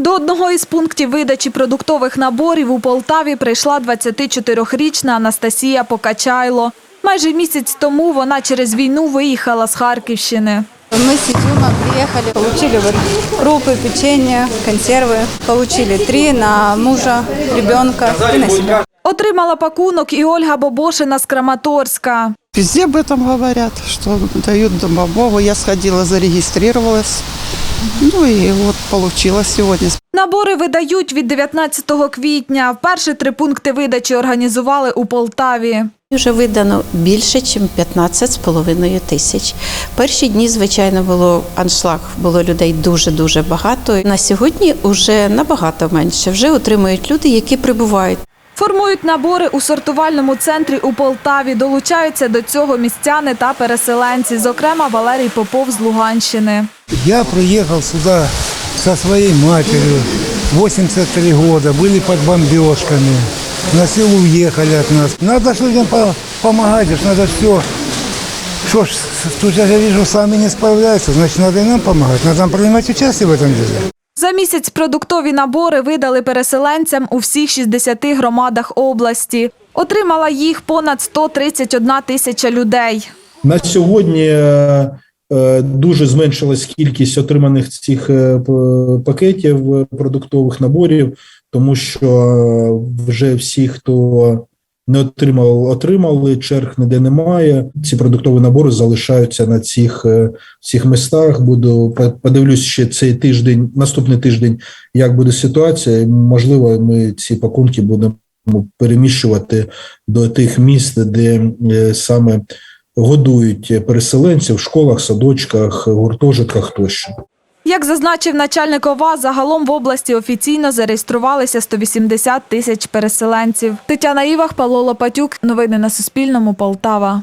До одного із пунктів видачі продуктових наборів у Полтаві прийшла 24-річна Анастасія Покачайло. Майже місяць тому вона через війну виїхала з Харківщини. Мы с изюма приехали, получили вот крупы, печенье, консервы. Получили три на мужа, ребенка и на себя. Отримала пакунок і Ольга Бобошина з Краматорська. Везде об этом говорят, что дают домового. Я сходила, зарегистрировалась. Ну и вот получила сегодня. Набори видають від 19 квітня. Вперше три пункти видачі організували у Полтаві. Вже видано більше, ніж 15,5 тисяч. Перші дні, звичайно, було аншлаг, було людей дуже-дуже багато. На сьогодні вже набагато менше. Вже отримують люди, які прибувають. Формують набори у сортувальному центрі у Полтаві. Долучаються до цього містяни та переселенці, зокрема Валерій Попов з Луганщини. Я приехал сюда со своей матерью, 83 года, были под бомбежками, на силу уехали от нас. Надо ж людям по- помогать, ж надо все. Что ж, тут я вижу, сами не справляются, значит, надо и нам помогать, надо нам принимать участие в этом деле. За місяць продуктові набори видали переселенцям у всіх 60 громадах області. Отримала їх понад 131 тисяча людей. На сьогодні е, дуже зменшилась кількість отриманих цих е, пакетів е, продуктових наборів, тому що е, вже всі, хто не отримав, отримали, черг ніде немає. Ці продуктові набори залишаються на цих, е, цих містах. Буду по- подивлюсь ще цей тиждень, наступний тиждень, як буде ситуація. Можливо, ми ці пакунки будемо переміщувати до тих міст, де е, саме годують переселенців в школах, садочках, гуртожитках тощо. Як зазначив начальник ОВА, загалом в області офіційно зареєструвалися 180 тисяч переселенців. Тетяна Івах, Павло Лопатюк. Новини на Суспільному. Полтава.